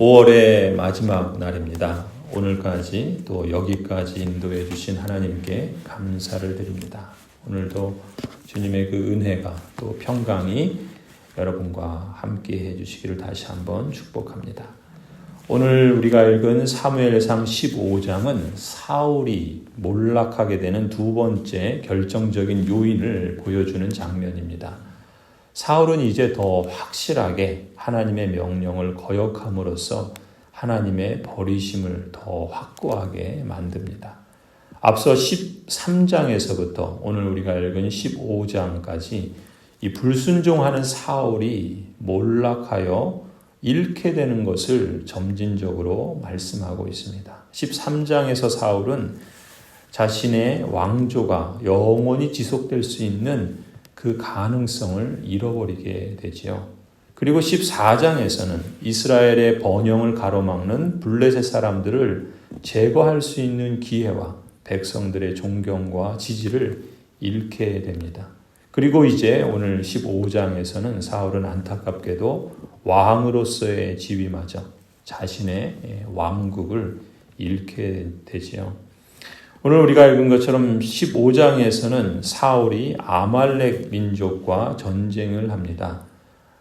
5월의 마지막 날입니다. 오늘까지 또 여기까지 인도해 주신 하나님께 감사를 드립니다. 오늘도 주님의 그 은혜가 또 평강이 여러분과 함께 해 주시기를 다시 한번 축복합니다. 오늘 우리가 읽은 사무엘상 15장은 사울이 몰락하게 되는 두 번째 결정적인 요인을 보여주는 장면입니다. 사울은 이제 더 확실하게 하나님의 명령을 거역함으로써 하나님의 버리심을 더 확고하게 만듭니다. 앞서 13장에서부터 오늘 우리가 읽은 15장까지 이 불순종하는 사울이 몰락하여 잃게 되는 것을 점진적으로 말씀하고 있습니다. 13장에서 사울은 자신의 왕조가 영원히 지속될 수 있는 그 가능성을 잃어버리게 되지요. 그리고 14장에서는 이스라엘의 번영을 가로막는 블레셋 사람들을 제거할 수 있는 기회와 백성들의 존경과 지지를 잃게 됩니다. 그리고 이제 오늘 15장에서는 사울은 안타깝게도 왕으로서의 지위마저 자신의 왕국을 잃게 되지요. 오늘 우리가 읽은 것처럼 15장에서는 사울이 아말렉 민족과 전쟁을 합니다.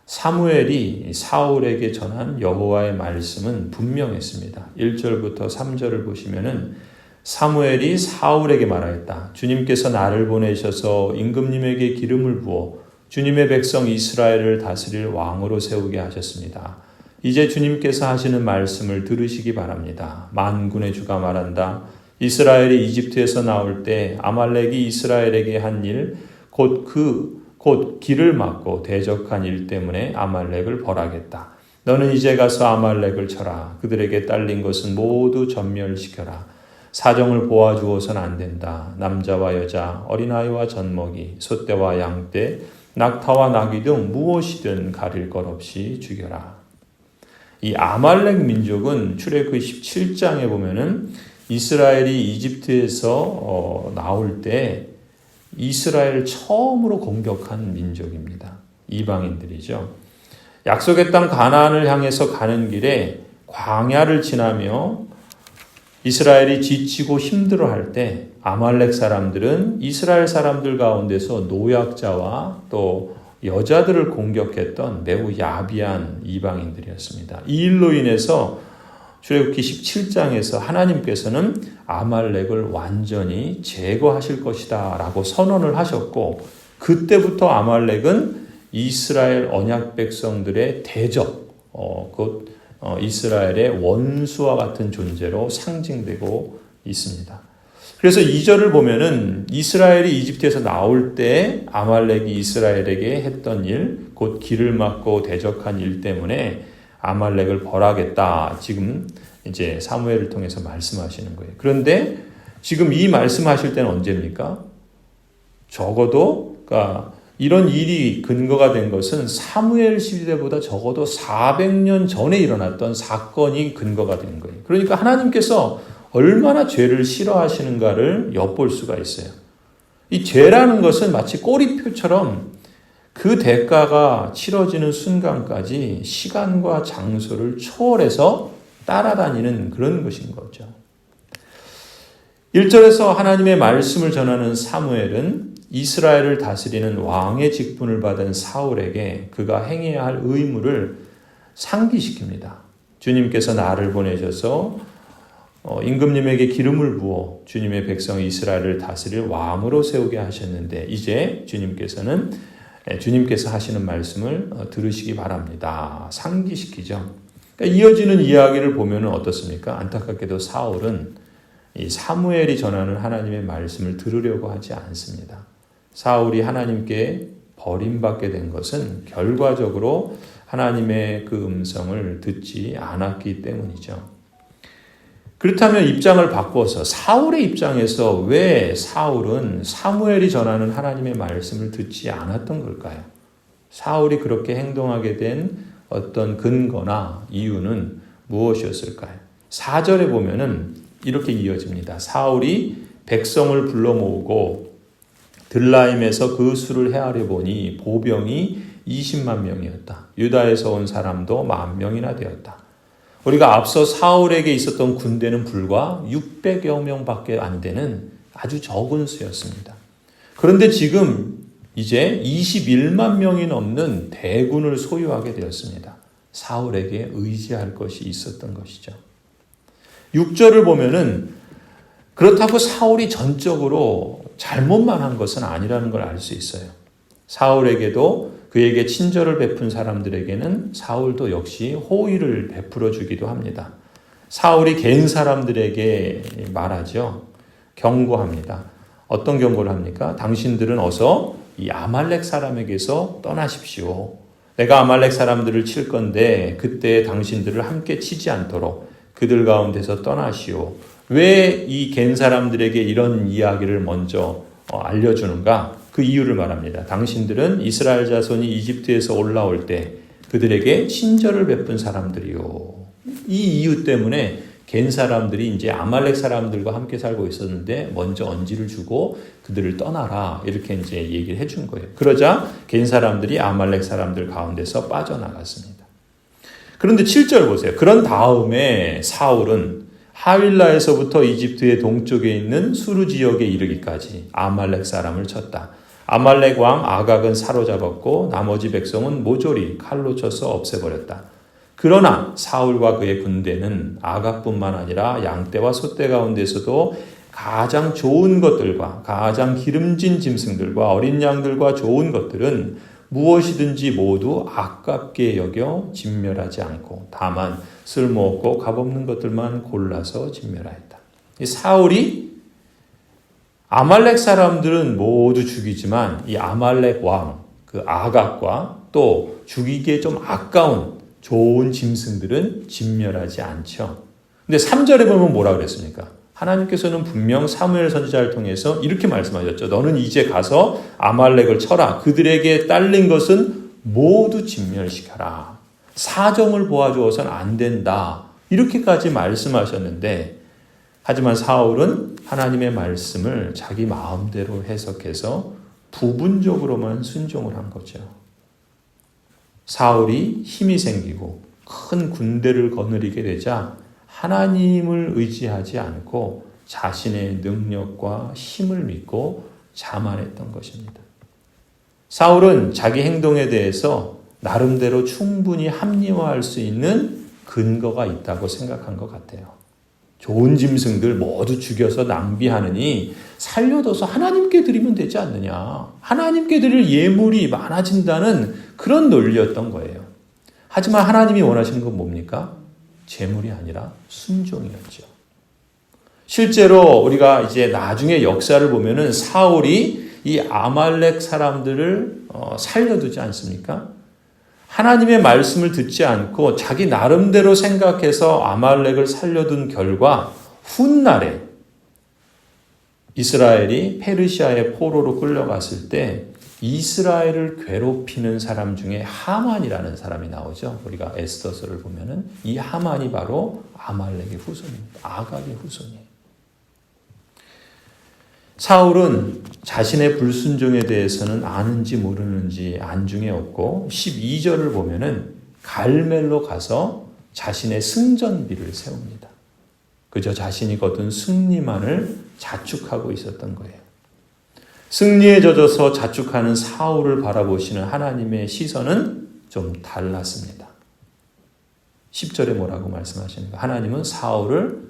사무엘이 사울에게 전한 여호와의 말씀은 분명했습니다. 1절부터 3절을 보시면은 사무엘이 사울에게 말하였다. 주님께서 나를 보내셔서 임금님에게 기름을 부어 주님의 백성 이스라엘을 다스릴 왕으로 세우게 하셨습니다. 이제 주님께서 하시는 말씀을 들으시기 바랍니다. 만군의 주가 말한다. 이스라엘이 이집트에서 나올 때 아말렉이 이스라엘에게 한 일, 곧 그, 곧 길을 막고 대적한 일 때문에 아말렉을 벌하겠다. 너는 이제 가서 아말렉을 쳐라. 그들에게 딸린 것은 모두 전멸시켜라. 사정을 보아주어선 안 된다. 남자와 여자, 어린아이와 젖먹이, 소떼와 양떼, 낙타와 나귀 등 무엇이든 가릴 것 없이 죽여라. 이 아말렉 민족은 출애굽 17장에 보면은 이스라엘이 이집트에서 어, 나올 때 이스라엘을 처음으로 공격한 민족입니다. 이방인들이죠. 약속의 땅 가나안을 향해서 가는 길에 광야를 지나며 이스라엘이 지치고 힘들어할 때 아말렉 사람들은 이스라엘 사람들 가운데서 노약자와 또 여자들을 공격했던 매우 야비한 이방인들이었습니다. 이 일로 인해서 출애굽기 17장에서 하나님께서는 아말렉을 완전히 제거하실 것이다라고 선언을 하셨고 그때부터 아말렉은 이스라엘 언약 백성들의 대적, 어, 곧 어, 이스라엘의 원수와 같은 존재로 상징되고 있습니다. 그래서 2절을 보면은 이스라엘이 이집트에서 나올 때 아말렉이 이스라엘에게 했던 일, 곧 길을 막고 대적한 일 때문에 아말렉을 벌하겠다. 지금 이제 사무엘을 통해서 말씀하시는 거예요. 그런데 지금 이 말씀하실 때는 언제입니까? 적어도 그러니까 이런 일이 근거가 된 것은 사무엘 시대보다 적어도 400년 전에 일어났던 사건이 근거가 된 거예요. 그러니까 하나님께서 얼마나 죄를 싫어하시는가를 엿볼 수가 있어요. 이 죄라는 것은 마치 꼬리표처럼 그 대가가 치러지는 순간까지 시간과 장소를 초월해서 따라다니는 그런 것인 거죠. 1절에서 하나님의 말씀을 전하는 사무엘은 이스라엘을 다스리는 왕의 직분을 받은 사울에게 그가 행해야 할 의무를 상기시킵니다. 주님께서 나를 보내셔서 어, 임금님에게 기름을 부어 주님의 백성 이스라엘을 다스릴 왕으로 세우게 하셨는데 이제 주님께서는 예, 주님께서 하시는 말씀을 어, 들으시기 바랍니다. 상기시키죠. 그러니까 이어지는 이야기를 보면 어떻습니까? 안타깝게도 사울은 이 사무엘이 전하는 하나님의 말씀을 들으려고 하지 않습니다. 사울이 하나님께 버림받게 된 것은 결과적으로 하나님의 그 음성을 듣지 않았기 때문이죠. 그렇다면 입장을 바꿔서 사울의 입장에서 왜 사울은 사무엘이 전하는 하나님의 말씀을 듣지 않았던 걸까요? 사울이 그렇게 행동하게 된 어떤 근거나 이유는 무엇이었을까요? 4절에 보면은 이렇게 이어집니다. 사울이 백성을 불러 모으고 들라임에서 그 수를 헤아려 보니 보병이 20만 명이었다. 유다에서 온 사람도 만 명이나 되었다. 우리가 앞서 사울에게 있었던 군대는 불과 600여 명밖에 안 되는 아주 적은 수였습니다. 그런데 지금 이제 21만 명이 넘는 대군을 소유하게 되었습니다. 사울에게 의지할 것이 있었던 것이죠. 6절을 보면은 그렇다고 사울이 전적으로 잘못만 한 것은 아니라는 걸 알 수 있어요. 사울에게도 그에게 친절을 베푼 사람들에게는 사울도 역시 호의를 베풀어 주기도 합니다. 사울이 개인 사람들에게 말하죠. 경고합니다. 어떤 경고를 합니까? 당신들은 어서 이 아말렉 사람에게서 떠나십시오. 내가 아말렉 사람들을 칠 건데 그때 당신들을 함께 치지 않도록 그들 가운데서 떠나시오. 왜이갠 사람들에게 이런 이야기를 먼저 어, 알려주는가? 그 이유를 말합니다. 당신들은 이스라엘 자손이 이집트에서 올라올 때 그들에게 친절을 베푼 사람들이요. 이 이유 때문에 갠 사람들이 이제 아말렉 사람들과 함께 살고 있었는데 먼저 언지를 주고 그들을 떠나라 이렇게 이제 얘기를 해준 거예요. 그러자 갠 사람들이 아말렉 사람들 가운데서 빠져나갔습니다. 그런데 7절 보세요. 그런 다음에 사울은 하윌라에서부터 이집트의 동쪽에 있는 수르 지역에 이르기까지 아말렉 사람을 쳤다. 아말렉 왕 아각은 사로잡았고 나머지 백성은 모조리 칼로 쳐서 없애버렸다. 그러나 사울과 그의 군대는 아각뿐만 아니라 양떼와 소떼 가운데서도 가장 좋은 것들과 가장 기름진 짐승들과 어린 양들과 좋은 것들은 무엇이든지 모두 아깝게 여겨 진멸하지 않고 다만 쓸모없고 값없는 것들만 골라서 진멸하였다. 사울이 아말렉 사람들은 모두 죽이지만 이 아말렉 왕, 그 아각과 또 죽이기에 좀 아까운 좋은 짐승들은 진멸하지 않죠. 근데 3절에 보면 뭐라 그랬습니까? 하나님께서는 분명 사무엘 선지자를 통해서 이렇게 말씀하셨죠. 너는 이제 가서 아말렉을 쳐라. 그들에게 딸린 것은 모두 진멸시켜라. 사정을 보아주어서는 안 된다. 이렇게까지 말씀하셨는데 하지만 사울은 하나님의 말씀을 자기 마음대로 해석해서 부분적으로만 순종을 한 거죠. 사울이 힘이 생기고 큰 군대를 거느리게 되자 하나님을 의지하지 않고 자신의 능력과 힘을 믿고 자만했던 것입니다. 사울은 자기 행동에 대해서 나름대로 충분히 합리화할 수 있는 근거가 있다고 생각한 것 같아요. 좋은 짐승들 모두 죽여서 낭비하느니 살려둬서 하나님께 드리면 되지 않느냐. 하나님께 드릴 예물이 많아진다는 그런 논리였던 거예요. 하지만 하나님이 원하시는 건 뭡니까? 재물이 아니라 순종이었죠. 실제로 우리가 이제 나중에 역사를 보면은 사울이 이 아말렉 사람들을 어, 살려두지 않습니까? 하나님의 말씀을 듣지 않고 자기 나름대로 생각해서 아말렉을 살려둔 결과 훗날에 이스라엘이 페르시아의 포로로 끌려갔을 때 이스라엘을 괴롭히는 사람 중에 하만이라는 사람이 나오죠. 우리가 에스더서를 보면은 이 하만이 바로 아말렉의 후손입니다. 아각의 후손이에요. 사울은 자신의 불순종에 대해서는 아는지 모르는지 안중에 없고 12절을 보면은 갈멜로 가서 자신의 승전비를 세웁니다. 그저 자신이 거둔 승리만을 자축하고 있었던 거예요. 승리에 젖어서 자축하는 사울을 바라보시는 하나님의 시선은 좀 달랐습니다. 10절에 뭐라고 말씀하시는가? 하나님은 사울을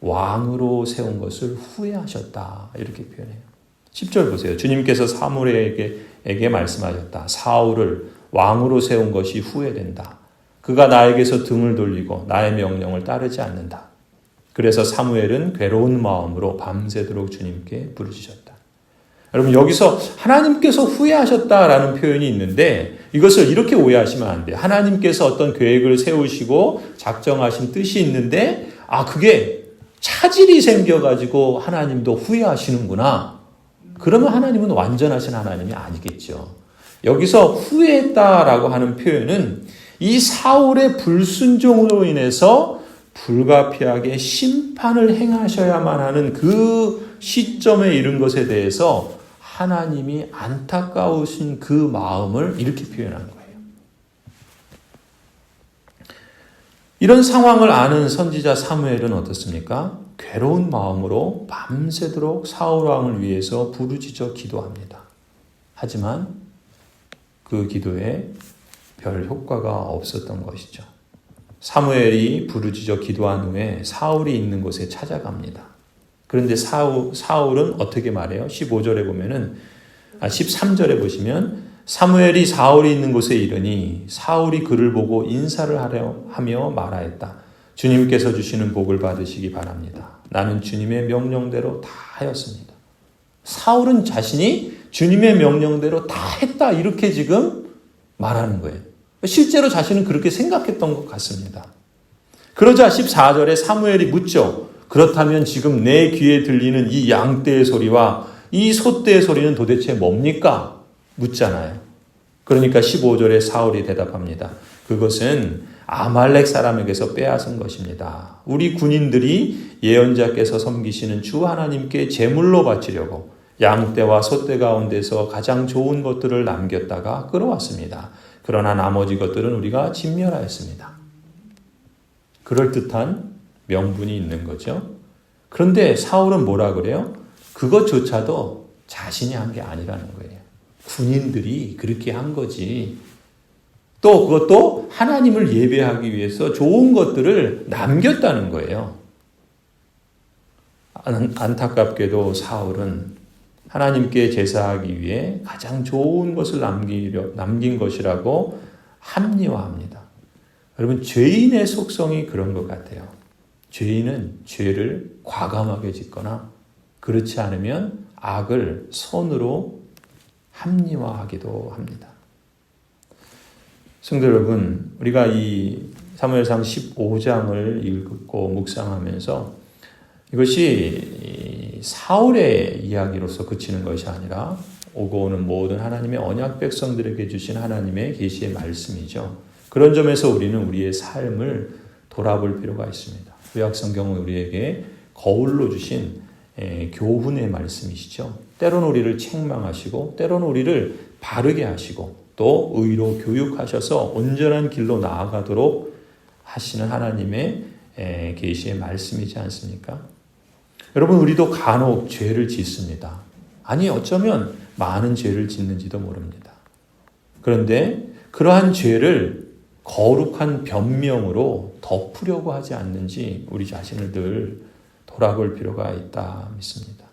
왕으로 세운 것을 후회하셨다. 이렇게 표현해요. 10절 보세요. 주님께서 사무엘에게 말씀하셨다. 사울을 왕으로 세운 것이 후회된다. 그가 나에게서 등을 돌리고 나의 명령을 따르지 않는다. 그래서 사무엘은 괴로운 마음으로 밤새도록 주님께 부르짖었다. 여러분 여기서 하나님께서 후회하셨다라는 표현이 있는데 이것을 이렇게 오해하시면 안 돼요. 하나님께서 어떤 계획을 세우시고 작정하신 뜻이 있는데 아 그게 차질이 생겨가지고 하나님도 후회하시는구나. 그러면 하나님은 완전하신 하나님이 아니겠죠. 여기서 후회했다라고 하는 표현은 이 사울의 불순종으로 인해서 불가피하게 심판을 행하셔야만 하는 그 시점에 이른 것에 대해서 하나님이 안타까우신 그 마음을 이렇게 표현한 거예요. 이런 상황을 아는 선지자 사무엘은 어떻습니까? 괴로운 마음으로 밤새도록 사울 왕을 위해서 부르짖어 기도합니다. 하지만 그 기도에 별 효과가 없었던 것이죠. 사무엘이 부르짖어 기도한 후에 사울이 있는 곳에 찾아갑니다. 그런데 사울, 사울은 어떻게 말해요? 15절에 보면은, 아, 13절에 보시면, 사무엘이 사울이 있는 곳에 이르니 사울이 그를 보고 인사를 하며 말하였다. 주님께서 주시는 복을 받으시기 바랍니다. 나는 주님의 명령대로 다 하였습니다. 사울은 자신이 주님의 명령대로 다 했다. 이렇게 지금 말하는 거예요. 실제로 자신은 그렇게 생각했던 것 같습니다. 그러자 14절에 사무엘이 묻죠. 그렇다면 지금 내 귀에 들리는 이 양떼의 소리와 이 소떼의 소리는 도대체 뭡니까? 묻잖아요. 그러니까 15절에 사울이 대답합니다. 그것은 아말렉 사람에게서 빼앗은 것입니다. 우리 군인들이 예언자께서 섬기시는 주 하나님께 제물로 바치려고 양떼와 소떼 가운데서 가장 좋은 것들을 남겼다가 끌어왔습니다. 그러나 나머지 것들은 우리가 진멸하였습니다. 그럴듯한 명분이 있는 거죠. 그런데 사울은 뭐라 그래요? 그것조차도 자신이 한 게 아니라는 거예요. 군인들이 그렇게 한 거지. 또 그것도 하나님을 예배하기 위해서 좋은 것들을 남겼다는 거예요. 안타깝게도 사울은 하나님께 제사하기 위해 가장 좋은 것을 남기려, 남긴 것이라고 합리화합니다. 여러분, 죄인의 속성이 그런 것 같아요. 죄인은 죄를 과감하게 짓거나 그렇지 않으면 악을 손으로 합리화하기도 합니다. 성도 여러분, 우리가 이 사무엘상 15장을 읽고 묵상하면서 이것이 사울의 이야기로서 그치는 것이 아니라 오고 오는 모든 하나님의 언약 백성들에게 주신 하나님의 계시의 말씀이죠. 그런 점에서 우리는 우리의 삶을 돌아볼 필요가 있습니다. 구약 성경은 우리에게 거울로 주신 교훈의 말씀이시죠. 때로는 우리를 책망하시고 때로는 우리를 바르게 하시고 또 의로 교육하셔서 온전한 길로 나아가도록 하시는 하나님의 계시의 말씀이지 않습니까? 여러분 우리도 간혹 죄를 짓습니다. 아니 어쩌면 많은 죄를 짓는지도 모릅니다. 그런데 그러한 죄를 거룩한 변명으로 덮으려고 하지 않는지 우리 자신을 늘 돌아볼 필요가 있다 믿습니다.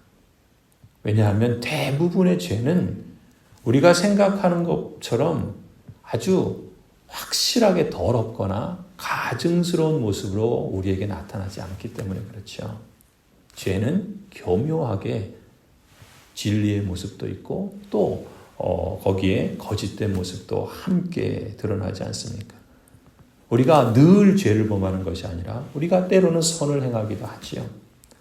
왜냐하면 대부분의 죄는 우리가 생각하는 것처럼 아주 확실하게 더럽거나 가증스러운 모습으로 우리에게 나타나지 않기 때문에 그렇죠. 죄는 교묘하게 진리의 모습도 있고 또 어, 거기에 거짓된 모습도 함께 드러나지 않습니까? 우리가 늘 죄를 범하는 것이 아니라 우리가 때로는 선을 행하기도 하지요.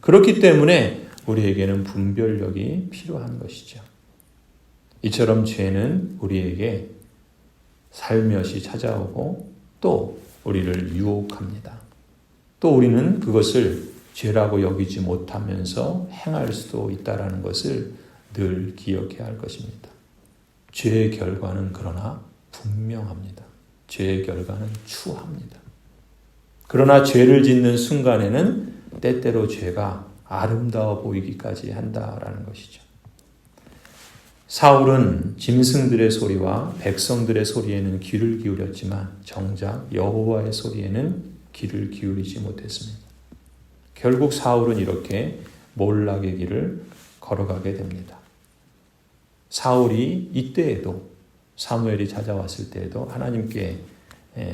그렇기 때문에 우리에게는 분별력이 필요한 것이죠. 이처럼 죄는 우리에게 살며시 찾아오고 또 우리를 유혹합니다. 또 우리는 그것을 죄라고 여기지 못하면서 행할 수도 있다라는 것을 늘 기억해야 할 것입니다. 죄의 결과는 그러나 분명합니다. 죄의 결과는 추합니다. 그러나 죄를 짓는 순간에는 때때로 죄가 아름다워 보이기까지 한다라는 것이죠. 사울은 짐승들의 소리와 백성들의 소리에는 귀를 기울였지만 정작 여호와의 소리에는 귀를 기울이지 못했습니다. 결국 사울은 이렇게 몰락의 길을 걸어가게 됩니다. 사울이 이때에도 사무엘이 찾아왔을 때에도 하나님께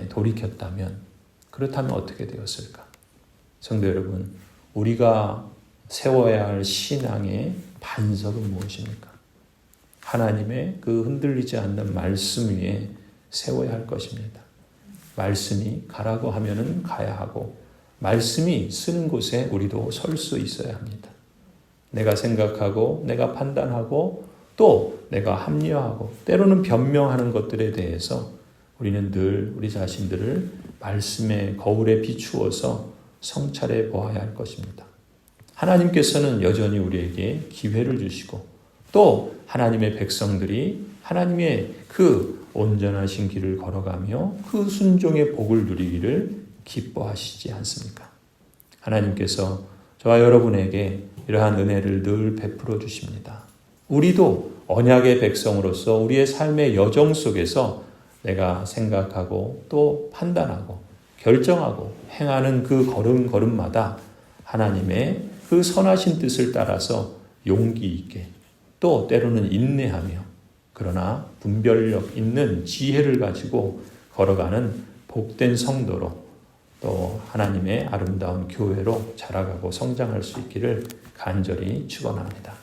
돌이켰다면 그렇다면 어떻게 되었을까? 성도 여러분, 우리가 세워야 할 신앙의 반석은 무엇입니까? 하나님의 그 흔들리지 않는 말씀 위에 세워야 할 것입니다. 말씀이 가라고 하면은 가야 하고 말씀이 쓰는 곳에 우리도 설 수 있어야 합니다. 내가 생각하고 내가 판단하고 또 내가 합리화하고 때로는 변명하는 것들에 대해서 우리는 늘 우리 자신들을 말씀의 거울에 비추어서 성찰해 보아야 할 것입니다. 하나님께서는 여전히 우리에게 기회를 주시고 또 하나님의 백성들이 하나님의 그 온전하신 길을 걸어가며 그 순종의 복을 누리기를 기뻐하시지 않습니까? 하나님께서 저와 여러분에게 이러한 은혜를 늘 베풀어 주십니다. 우리도 언약의 백성으로서 우리의 삶의 여정 속에서 내가 생각하고 또 판단하고 결정하고 행하는 그 걸음걸음마다 하나님의 그 선하신 뜻을 따라서 용기 있게 또 때로는 인내하며 그러나 분별력 있는 지혜를 가지고 걸어가는 복된 성도로 또 하나님의 아름다운 교회로 자라가고 성장할 수 있기를 간절히 축원합니다.